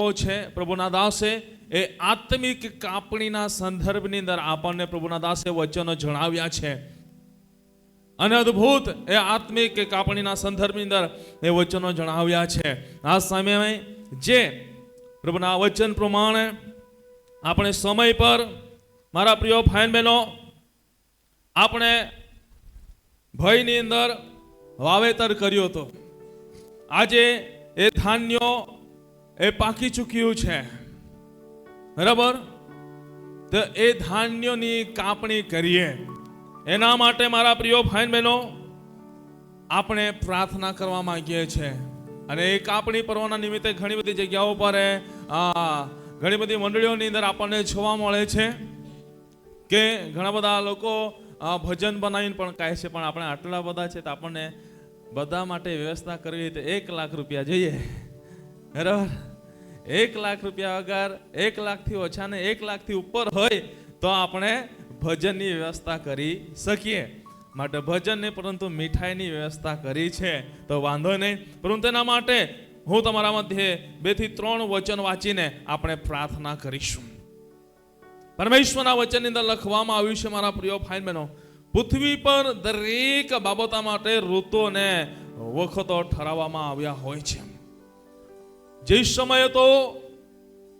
છે, પ્રભુના દાસે એ આત્મિક કાપણીના સંદર્ભની અંદર આપણને પ્રભુના દાસે વચનો જણાવ્યા છે. અને અદ્ભુત એ આત્મિક કાપણીના સંદર્ભની અંદર એ વચનો જણાવ્યા છે. આ સમયે જે પ્રભુના વચન પ્રમાણે આપણે સમય પર, મારા પ્રિય ભાઈ બહેનો, આપણે ભયની અંદર વાવેતર કર્યો હતો. આજે એ ધાન્યો એ પાકી ચૂક્યું છે. બરાબર? તો એ ધાન્યોની કાપણી કરીએ. એના માટે મારા પ્રિય ભાઈ બહેનો, આપણે પ્રાર્થના કરવા માંગીએ છીએ. અને એ કાપણી પર્વના નિમિત્તે ઘણી બધી જગ્યાઓ પર ઘણી બધી મંડળીઓની અંદર આપણને જોવા મળે છે કે ઘણા બધા લોકો ભજન બનાવીને પણ કહે છે, પણ આપણે આટલા બધા છે તો આપણને બધા માટે વ્યવસ્થા કરવી તો એક લાખ રૂપિયા જોઈએ. બરાબર? એક લાખ રૂપિયા વગર એક લાખથી ઓછા ને એક લાખથી ઉપર હોય, તો આપણે ભજનની વ્યવસ્થા કરી શકીએ. માટે ભજન નહીં, પરંતુ મીઠાઈની વ્યવસ્થા કરી છે. તો વાંધો નહીં. પરંતુ તેના માટે હું તમારા મધ્યે બેથી ત્રણ વચન વાંચીને આપણે પ્રાર્થના કરીશું. પરમેશ્વરના વચનની અંદર લખવામાં આવ્યું છે, મારા પ્રિય ફાઇન બહેનો, પૃથ્વી પર દરેક બાબતા માટે ઋતુને વખતો ઠરાવવામાં આવ્યા હોય છે. જે સમયે તો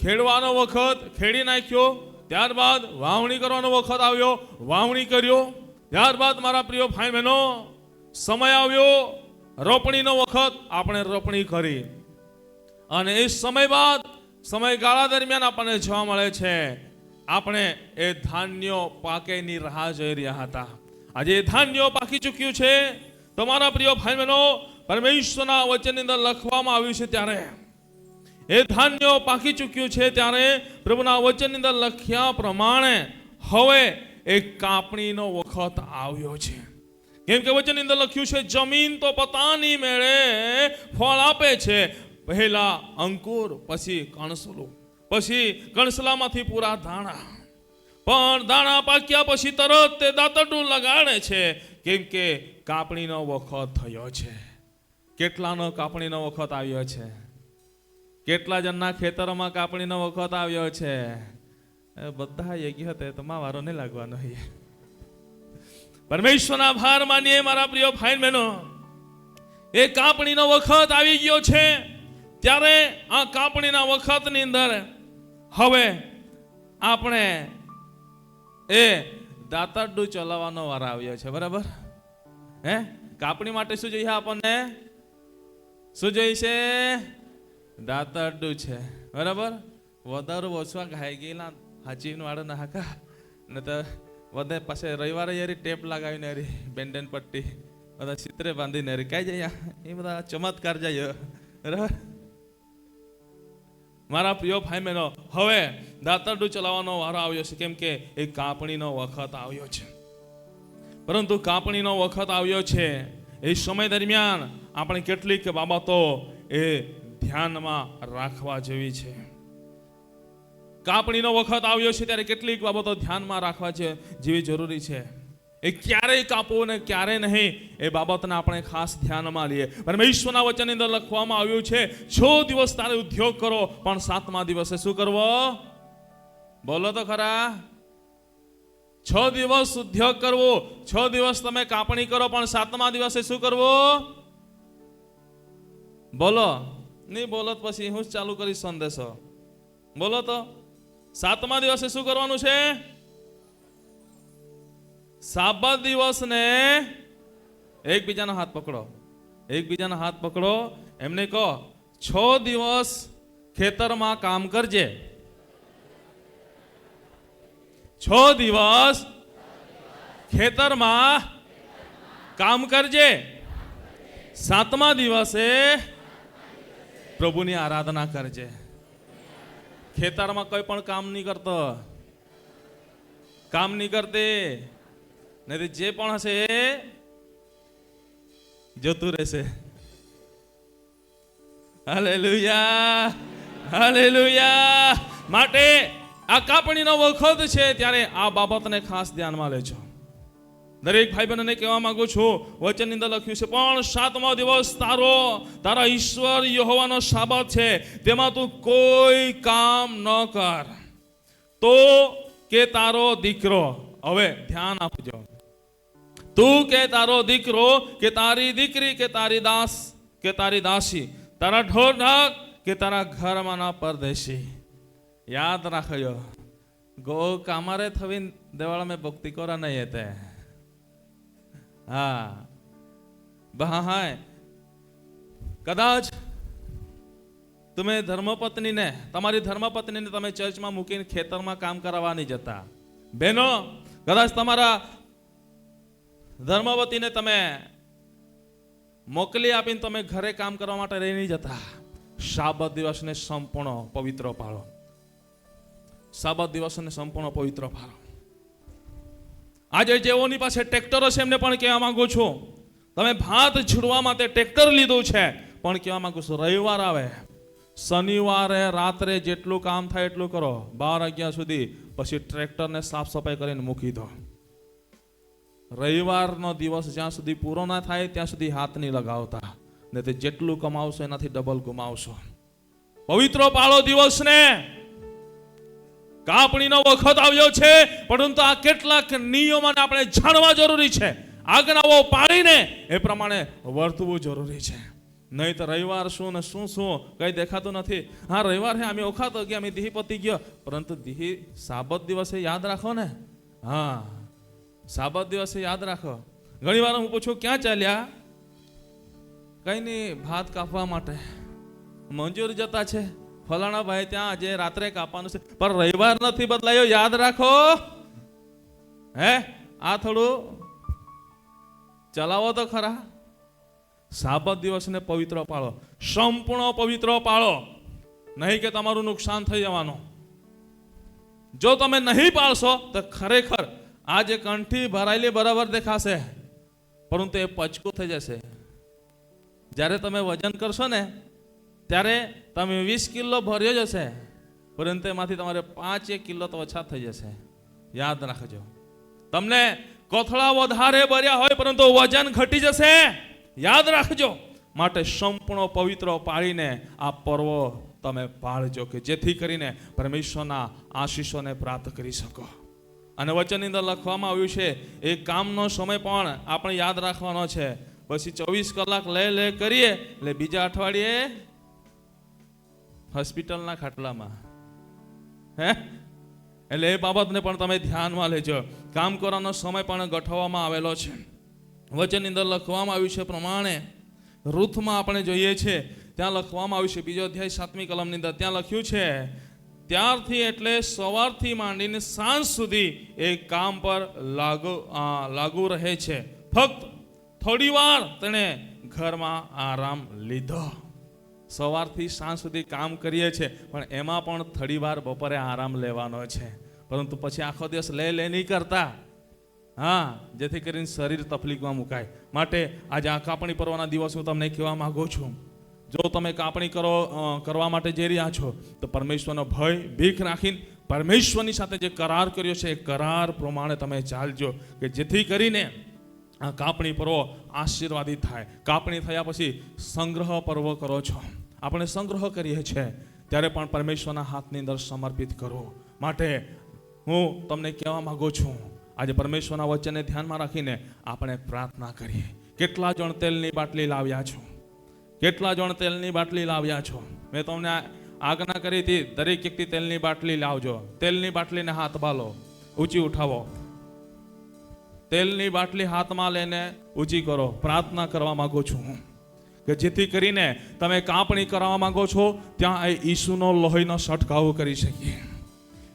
ખેડવાનો વખત ખેડી નાખ્યો, ત્યારબાદ વાવણી કરવાનો વખત આવ્યો, વાવણી કર્યો, ત્યારબાદ મારા પ્રિય ભાઈ બહેનો, સમય આવ્યો, રોપણીનો વખત આપણે રોપણી કરી. અને એ સમય બાદ સમયગાળા દરમિયાન આપણને જોવા મળે છે, આપણે એ ધાન્યો પાકેની રાહ જોઈ રહ્યા હતા. આજે એ ધાન્યો પાકી ચૂક્યું છે. તમારા પ્રિય ભાઈ બહેનો, પરમેશ્વરના વચનની અંદર લખવામાં આવ્યું છે ત્યારે એ ધાન્યો પાકી ચૂક્યું છે ત્યારે પ્રભુના વચનની અંદર લખ્યા પ્રમાણે હવે એ કાપણીનો વખત આવ્યો છે. કેમ કે વચનની અંદર લખ્યું છે, જમીન તો પોતાની મેળે ફળ આપે છે. પહેલા અંકુર, પછી કણસલું, પછી કણસલામાંથી પૂરા દાણા પણ દાણા પાક્યા પછી તરત તે દાતરડું લગાડે છે. કેમ કે કાપણીનો વખત થયો છે. કેટલાનો કાપણીનો વખત આવ્યો છે? કેટલા જણના ખેતરોમાં કાપણીનો વખત આવ્યો છે? બધા યજ્ઞ હતા તમારા વારો નહીં લાગવાનો પરમેશ્વરના ભાર માનીએ મારા પ્રિય ભાઈ બહેનો. એ કાપણીનો વખત આવી ગયો છે, ત્યારે આ કાપણીના વખતની અંદર હવે આપણે એ દાંતરડું ચલાવવાનો વાર આવ્યો છે, બરાબર? હે? કાપણી માટે શું જોઈએ આપણને? શું જોઈએ છે? દાંતરડું છે. બરાબર? વધારે ઓછવા ખાઈ ગયેલા હાચીન વાળા હાકા ને તો વધે પાસે રવિવારે યારી ટેપ લગાવીને રી બેન્ડન પટ્ટી, બધા ચિત્રે બાંધીને રી કઈ જાય એ બધા ચમત્કાર જાય. બરાબર? મારા પ્રિય ભાઈ બહેનો, હવે દાંતરડું ચલાવવાનો વારો આવ્યો છે. કેમ કે એ કાપણીનો વખત આવ્યો છે. પરંતુ કાપણીનો વખત આવ્યો છે. એ સમય દરમિયાન આપણે કેટલીક બાબતો એ ધ્યાનમાં રાખવા જેવી છે. કાપણીનો વખત આવ્યો છે ત્યારે કેટલીક બાબતો ધ્યાનમાં રાખવા જેવી જરૂરી છે. એ ક્યારેય કાપવું ને ક્યારે નહીં એ બાબતને આપણે ખાસ ધ્યાનમાં લઈએ. પરમેશ્વરના વચનની અંદર લખવામાં આવ્યું છે, છ દિવસ તારે ઉદ્યોગ કરો, પણ સાતમા દિવસે શું કરવો? બોલો તો ખરા. છ દિવસ ઉદ્યોગ કરવો, છ દિવસ તમે કાપણી કરો, પણ સાતમા દિવસે શું કરવું? બોલો. નહીં બોલો પછી હું ચાલુ કરીશ સંદેશો. બોલો તો, સાતમા દિવસે શું કરવાનું છે? સાબત દિવસને એકબીજાનો હાથ પકડો. એકબીજાનો હાથ પકડો. એમને કહો, છ દિવસ ખેતરમાં કામ કરજે. છ દિવસ ખેતરમાં કામ કરજે. સાતમા દિવસે પ્રભુની આરાધના કરજે. ખેતરમાં કોઈ પણ કામ નહીં કરતો. કામ નહીં કરતી. નહીં જે પણ હશે એ જતું રહેશે. Hallelujah hallelujah. માટે આ કાપણીનો વખત છે, ત્યારે આ બાબતને ખાસ ધ્યાનમાં લેજો. દરેક ભાઈ બહેનને કહેવા માંગુ છું, વચનની અંદર લખ્યું છે, પણ સાતમો દિવસ તારો, તારા ઈશ્વર યહોવાનો સાબત છે, તેમાં તું કોઈ કામ ન કર. તો કે તારો દીકરો, હવે ધ્યાન આપજો. તું કે તારો દીકરો, કે તારી દીકરી, કે તારી દાસ, કે તારી દાસી, તારા ઢોર ઢાક કે તારા ઘરમાંના પરદેશી. યાદ રાખજો, ગો કામારે થવી દેવાળા મેં ભક્તિ કોરા નહીં येते હા. હા હાય કદાચ તમે ધર્મપત્નીને, તમારી ધર્મપત્નીને તમે ચર્ચમાં મૂકીને ખેતરમાં કામ કરાવવા નહીં જતા. બહેનો, કદાચ તમારા ધર્મવતીને તમે મોકલી આપીને તમે ઘરે કામ કરવા માટે રહી નહીં જતા. શાબત દિવસને સંપૂર્ણ પવિત્ર પાળો. સાબત દિવસને સંપૂર્ણ પવિત્ર પાળો. આજે જેઓની પાસે ટ્રેક્ટરો છે, એમને પણ કહેવા માંગુ છું. તમે ભાત છોડવા માટે ટ્રેક્ટર લીધું છે, પણ કહેવા માંગુ છું, રવિવાર આવે. શનિવારે રાત્રે જેટલું કામ થાય એટલું કરો. બાર વાગ્યા સુધી પછી ટ્રેક્ટરને સાફ સફાઈ કરીને મૂકી દો. રવિવારનો દિવસ જ્યાં સુધી પૂરો ના થાય, ત્યાં સુધી હાથ નહીં લગાવતા. ને તે જેટલું કમાવશો એનાથી ડબલ ગુમાવશો. પવિત્ર પાળો દિવસને કાપણીનો વખત આવ્યો છે, પરંતુ આ કેટલાક નિયમોને આપણે જાણવા જરૂરી છે. આજ્ઞાઓ પાડીને એ પ્રમાણે વર્તવું જરૂરી છે. નહીં તો રવિવાર શું ને શું શું કંઈ દેખાતું નથી. હા, રવિવાર હે અમે ઓખાતો ગયા અમે દીહી પતી ગયો. પરંતુ દીહી સાબત દિવસે યાદ રાખો ને. હા, સાબત દિવસે યાદ રાખો. ઘણી વાર હું પૂછું, ક્યાં ચાલ્યા? કઈ નહીં, ભાત કાપવા માટે. મંજૂર જતા છે. ફલાણા ભાઈ ત્યાં આજે રાત્રે કાપવાનું છે. પણ રવિવાર નથી બદલાયો, યાદ રાખો. હે? આ થોડું ચલાવો તો ખરા. સાબત દિવસને પવિત્ર પાળો. સંપૂર્ણ પવિત્ર પાળો. નહીં કે તમારું નુકસાન થઈ જવાનું. જો તમે નહીં પાળશો, તો ખરેખર આ જે કંઠી ભરાયેલી બરાબર દેખાશે. પરંતુ એ પચકું થઈ જશે. જ્યારે તમે વજન કરશો ને ત્યારે તમે વીસ કિલો ભર્યો જ હશે, પરંતુ એમાંથી તમારે પાંચ એક કિલો તો ઓછા થઈ જશે. યાદ રાખજો. તમને કોથળા વધારે ભર્યા હોય, પરંતુ વજન ઘટી જશે, યાદ રાખજો. માટે સંપૂર્ણ પવિત્ર પાળીને આ પર્વ તમે પાળજો કે જેથી કરીને પરમેશ્વરના આશીષોને પ્રાપ્ત કરી શકો. અને વચનની અંદર લખવામાં આવ્યું છે, એ કામનો સમય પણ આપણે યાદ રાખવાનો છે. પછી ચોવીસ કલાક લે લે કરીએ, એટલે બીજા અઠવાડિયે હોસ્પિટલના ખાટલામાં. હે? એટલે એ બાબતને પણ તમે ધ્યાનમાં લેજો. કામ કરવાનો સમય પણ ગોઠવવામાં આવેલો છે. વચનની અંદર લખવામાં આવ્યું છે પ્રમાણે, રૂથમાં આપણે જોઈએ છે, ત્યાં લખવામાં આવ્યું છે, બીજો અધ્યાય સાતમી કલમની અંદર ત્યાં લખ્યું છે, ત્યારથી એટલે સવારથી માંડીને સાંજ સુધી એ કામ પર લાગુ લાગુ રહે છે. ફક્ત થોડી વાર તેણે ઘરમાં આરામ લીધો. સવારથી સાંજ સુધી કામ કરીએ છીએ, પણ એમાં પણ થોડીવાર બપોરે આરામ લેવાનો છે. પરંતુ પછી આખો દિવસ લે લે નહીં કરતા. હા, જેથી કરીને શરીર તકલીફમાં મુકાય. માટે આજે આ કાપણી પર્વના દિવસ હું તમને કહેવા માંગુ છું. જો તમે કાપણી કરો કરવા માટે જઈ રહ્યા છો, તો પરમેશ્વરનો ભય, ભીખ રાખીને પરમેશ્વરની સાથે જે કરાર કર્યો છે, એ કરાર પ્રમાણે તમે ચાલજો, કે જેથી કરીને આ કાપણી પર્વ આશીર્વાદિત થાય. કાપણી થયા પછી સંગ્રહ પર્વ કરો છો. આપણે સંગ્રહ કરીએ છીએ, ત્યારે પણ પરમેશ્વરના હાથની અંદર સમર્પિત કરો. માટે હું તમને કહેવા માંગુ છું, આજે પરમેશ્વરના વચનને ધ્યાનમાં રાખીને આપણે પ્રાર્થના કરીએ. કેટલા જણ તેલની બાટલી લાવ્યા છો? કેટલા જણ તેલની બાટલી લાવ્યા છો? મેં તમને આજ્ઞા કરી હતી, દરેક વ્યક્તિ તેલની બાટલી લાવજો. તેલની બાટલીને હાથ બાલો, ઊંચી ઉઠાવો. તેલની બાટલી હાથમાં લઈને ઊંચી કરો. પ્રાર્થના કરવા માંગુ છું હું. કે જેથી કરીને તમે કાપણી કરવા માંગો છો, ત્યાં એ ઈસુનો લોહીનો છંટકાવ કરી શકીએ.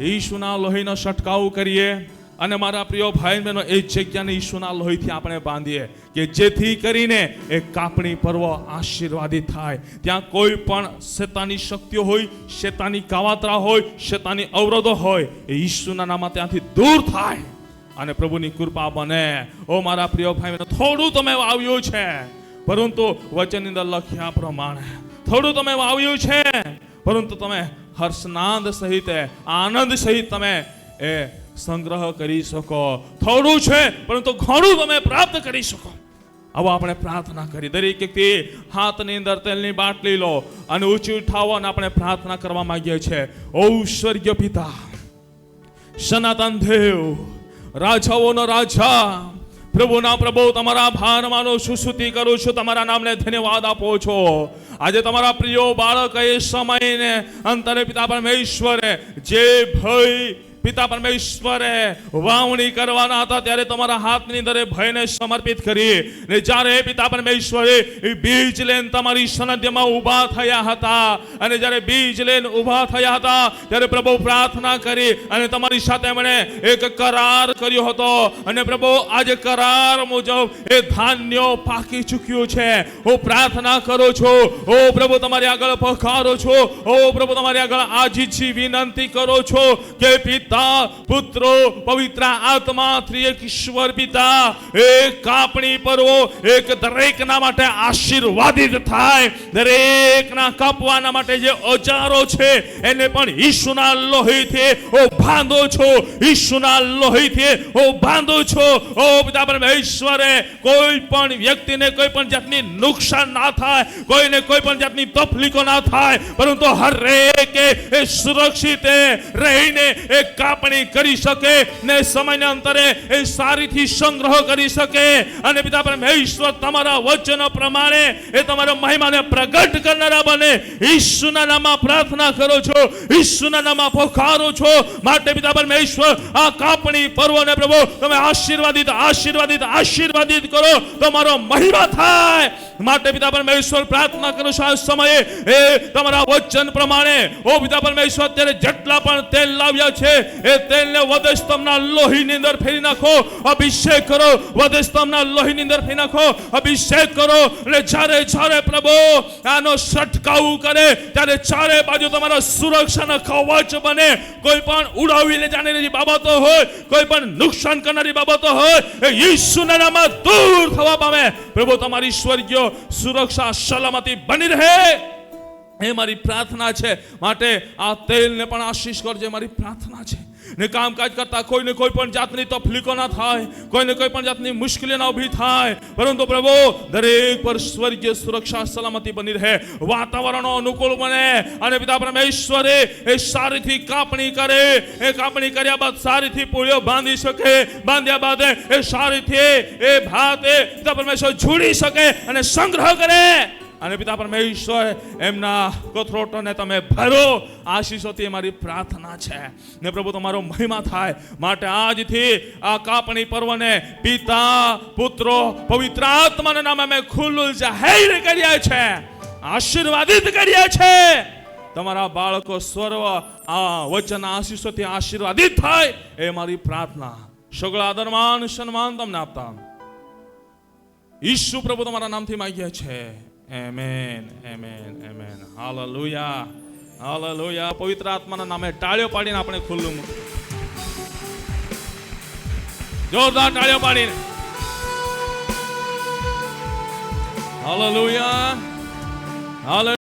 ઈસુના લોહીનો છંટકાવ કરીએ. અને મારા પ્રિય ભાઈ બહેનો, એ જગ્યાને ઈસુના લોહીથી આપણે બાંધીએ કે જેથી કરીને એ કાપણી પર્વ આશીર્વાદિત થાય. ત્યાં કોઈ પણ શેતાની શક્તિઓ હોય, શેતાની કાવાતરા હોય, શેતાની અવરોધો હોય, એ ઈસુના નામાં ત્યાંથી દૂર થાય. અને પ્રભુની કૃપા બને. ઓ મારા પ્રિય ભાઈ બહેનો, થોડું તમે વાવ્યું છે. પરંતુ વચનની અંદર લખ્યા પ્રમાણે થોડું તમે વાવ્યું છે, પરંતુ તમે હર્ષનાદ સહિત, આનંદ સહિત તમે એ સંગ્રહ કરી શકો. થોડું છે, પરંતુ ઘણું તમે પ્રાપ્ત કરી શકો. આવો આપણે પ્રાર્થના કરી. દરેક વ્યક્તિ હાથની અંદર તેલની બાટલી લો અને ઊંચી ઉઠાવો અને આપણે પ્રાર્થના કરવા માંગીએ છીએ. ઓ સ્વર્ગીય પિતા, સનાતન દેવ, રાજાઓનો રાજા પ્રભુના પ્રભુ, તમારા આભાર માનો છું કરું છું. તમારા નામને ધન્યવાદ આપો છો. આજે તમારા પ્રિયો બાળક એ સમયને અંતરે પિતા પરમેશ્વરે જે ભય પિતા પરમેશ્વરે વાવણી કરવાના હતા ત્યારે તમારા હાથની અંદર ભયને સમર્પિત કરી. ને જ્યારે પિતા પરમેશ્વરે બીજ લેન તમારી સનધ્યમાં ઊભા થયા હતા, અને જ્યારે બીજ લેન ઊભા થયા હતા, ત્યારે પ્રભુ પ્રાર્થના કરી અને તમારી સાથે મને એક કરાર કર્યો હતો. અને પ્રભુ, આજે કરાર મુજબ એ ધાન્ય પાકી ચૂક્યું છે. હું પ્રાર્થના કરું છું ઓ પ્રભુ, તમારી આગળ પખારો છો ઓ પ્રભુ, તમારી આગળ આજીજી વિનંતી કરો છો કે પિતા પુત્રો, પવિત્ર આત્મા ત્રિએક ઈશ્વર પિતા, એક કાપણી પર્વો, એક દરેકના માટે આશીર્વાદિત થાય. દરેકના કાપવાના માટે જે ઓજારો છે, એને પણ ઈશુના લોહીથી, ઓ બાંધો છો ઈશુના લોહીથી, ઓ બાંધો છો, ઓ પિતા પરમેશ્વરે, કોઈ પણ વ્યક્તિને કોઈ પણ જાતની નુકસાન ના થાય, કોઈને કોઈ પણ જાતની તકલીફો ના થાય, પરંતુ હરેકે એ સુરક્ષિત રહીને એ કાપણી કરી શકે ને સમયના અંતરે એ સારીથી સંગ્રહ કરી શકે. અને પિતા પરમેશ્વર તમારા વચન પ્રમાણે એ તમારા મહિમાને પ્રગટ કરનારા બને. ઈશુના નામમાં પ્રાર્થના કરો છો. ઈશુના નામમાં પોખારો છો. માટે પિતા પરમેશ્વર આ કાપણી પર્વને પ્રભુ, તમે આશીર્વાદિત આશીર્વાદિત આશીર્વાદિત કરો. તમારો મહિમા થાય. માટે પિતા પરમેશ્વર પ્રાર્થના કરું છું આ સમયે. એ તમારા વચન પ્રમાણે. ઓ પિતા પરમેશ્વર અત્યારે જેટલા પણ તેલ લાવ્યા છે એ તેલને વધસ્તંભના લોહીની અંદર ફેરી નાખો, અભિષેક કરો વધસ્તંભના લોહીની અંદર ફેરી નાખો, અભિષેક કરો. એટલે જ્યારે જ્યારે પ્રભુ આનો છંટકાવ કરે, ત્યારે ચારે બાજુ તમારા સુરક્ષાના કવચ બને. કોઈ પણ ઉડાવી લે જાણેલી બાબતો હોય, કોઈ પણ નુકસાન કરનારી બાબતો હોય, એ ઈસુના નામમાં દૂર થવા પામે. પ્રભુ તમારી સ્વર્ગીય સુરક્ષા સલામતી બની રહે. એ મારી પ્રાર્થના છે. માટે આ તેલને પણ આશીષ કરજે મારી પ્રાર્થના છે. ને કામકાજ કરતા કોઈને કોઈ પણ જાતની તકલીફો ના થાય, કોઈને કોઈ પણ જાતની મુશ્કેલી ના ઊભી થાય. પરંતુ પ્રભુ, દરેક પર સ્વર્ગીય સુરક્ષા સલામતી બની રહે વાતાવરણો અનુકૂળ બને. અને પિતા પરમેશ્વરે એ સારીથી કાપણી કરે. એ કાપણી કર્યા બાદ સારીથી પૂળીઓ બાંધી શકે. બાંધ્યા બાદ એ સારીથી એ ભાત પિતા પરમેશ્વર જોડી શકે અને સંગ્રહ કરે. અને પિતા પરમેશ્વર, એમના કોથરોટોને તમે ભરો, આશીષોથી એ મારી પ્રાર્થના છે. ને પ્રભુ, તમારો મહિમા થાય. માટે આજથી આ કાપણી પર્વને પિતા, પુત્રો, પવિત્ર આત્માના નામે અમે ખુલ્લું જાહેર કર્યા છે આશીર્વાદિત કર્યા છે તમારા બાળકો સ્વર્વ, આ વચન આશીષોથી આશીર્વાદિત થાય એ મારી પ્રાર્થના. સગળ આદરમાન સન્માન તમને આપતા. ઈશુ પ્રભુ, તમારા નામથી માંગ્યા છે એમેન એમેન એમેન હાલેલુયા હાલેલુયા પવિત્ર આત્માના નામે ટાળીઓ પાડીને આપણે ખુલ્લું મૂકીએ. જોરદાર ટાળીઓ પાડીને. હાલેલુયા હાલે